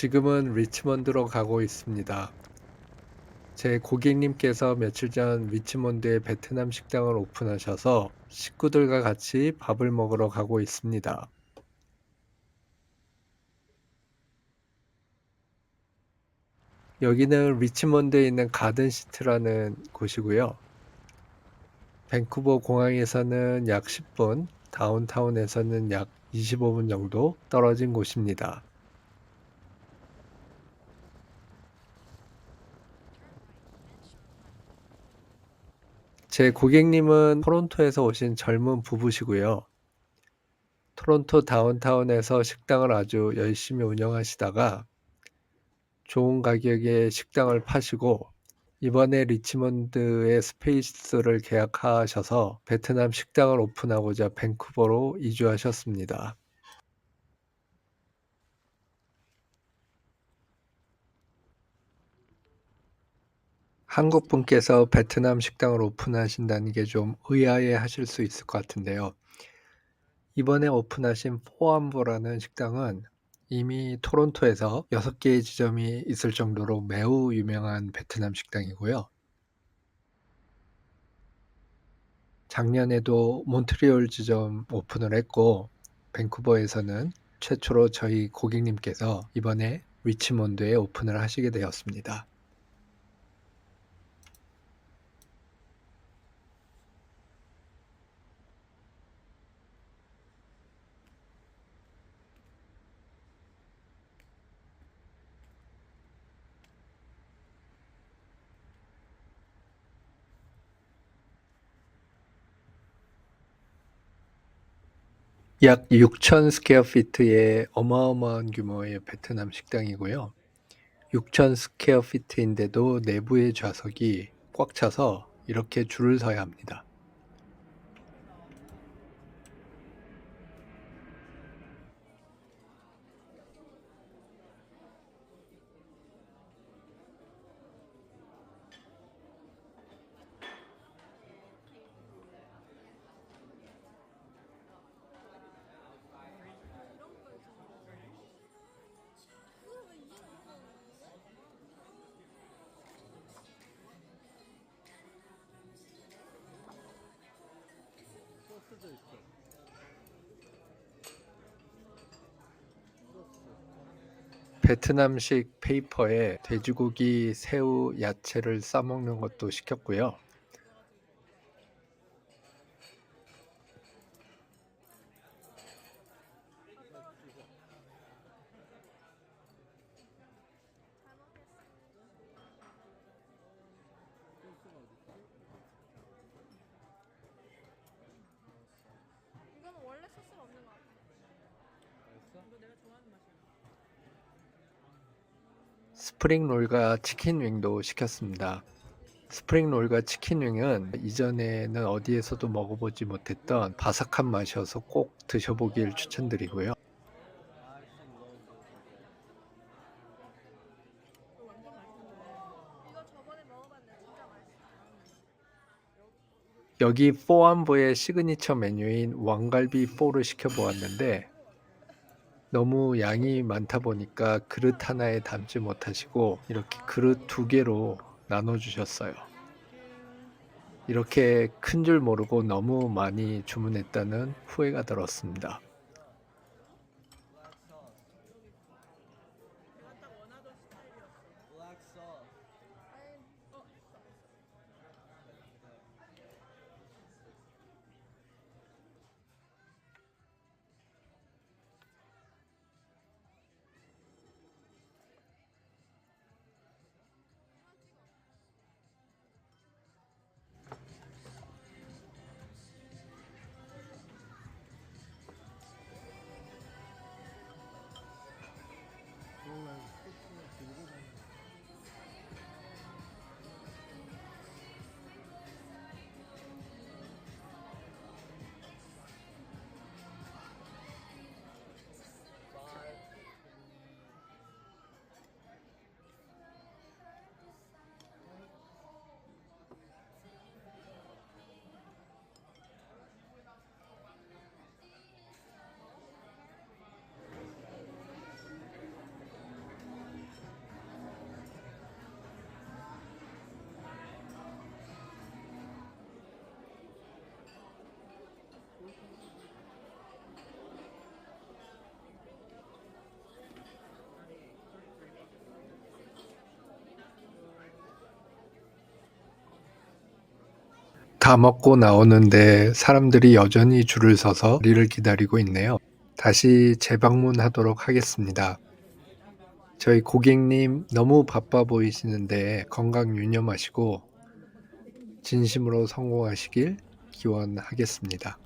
지금은 리치몬드로 가고 있습니다. 제 고객님께서 며칠 전 리치몬드에 베트남 식당을 오픈하셔서 식구들과 같이 밥을 먹으러 가고 있습니다. 여기는 리치몬드에 있는 가든시티라는 곳이고요. 밴쿠버 공항에서는 약 10분, 다운타운에서는 약 25분 정도 떨어진 곳입니다. 제 고객님은 토론토에서 오신 젊은 부부시고요. 토론토 다운타운에서 식당을 아주 열심히 운영하시다가 좋은 가격에 식당을 파시고 이번에 리치몬드의 스페이스를 계약하셔서 베트남 식당을 오픈하고자 밴쿠버로 이주하셨습니다. 한국 분께서 베트남 식당을 오픈하신다는 게 좀 의아해 하실 수 있을 것 같은데요. 이번에 오픈하신 포암보라는 식당은 이미 토론토에서 6개의 지점이 있을 정도로 매우 유명한 베트남 식당이고요. 작년에도 몬트리올 지점 오픈을 했고, 밴쿠버에서는 최초로 저희 고객님께서 이번에 리치몬드에 오픈을 하시게 되었습니다. 약 6천 스퀘어 피트의 어마어마한 규모의 베트남 식당이고요. 6천 스퀘어 피트인데도 내부의 좌석이 꽉 차서 이렇게 줄을 서야 합니다. 베트남식 페이퍼에 돼지고기, 새우, 야채를 싸먹는 것도 시켰고요. 이거는 원래 소스가 없는 것 같아. 이거 내가 좋아하는 맛이야. 스프링 롤과 치킨 윙도 시켰습니다. 스프링 롤과 치킨 윙은 이전에는 어디에서도 먹어보지 못했던 바삭한 맛이어서 꼭 드셔보길 추천드리고요. 여기 포암보의 시그니처 메뉴인 왕갈비 4를 시켜보았는데 너무 양이 많다 보니까 그릇 하나에 담지 못하시고 이렇게 그릇 두 개로 나눠주셨어요. 이렇게 큰 줄 모르고 너무 많이 주문했다는 후회가 들었습니다. 다 먹고 나오는데 사람들이 여전히 줄을 서서 우리를 기다리고 있네요. 다시 재방문하도록 하겠습니다. 저희 고객님 너무 바빠 보이시는데 건강 유념하시고 진심으로 성공하시길 기원하겠습니다.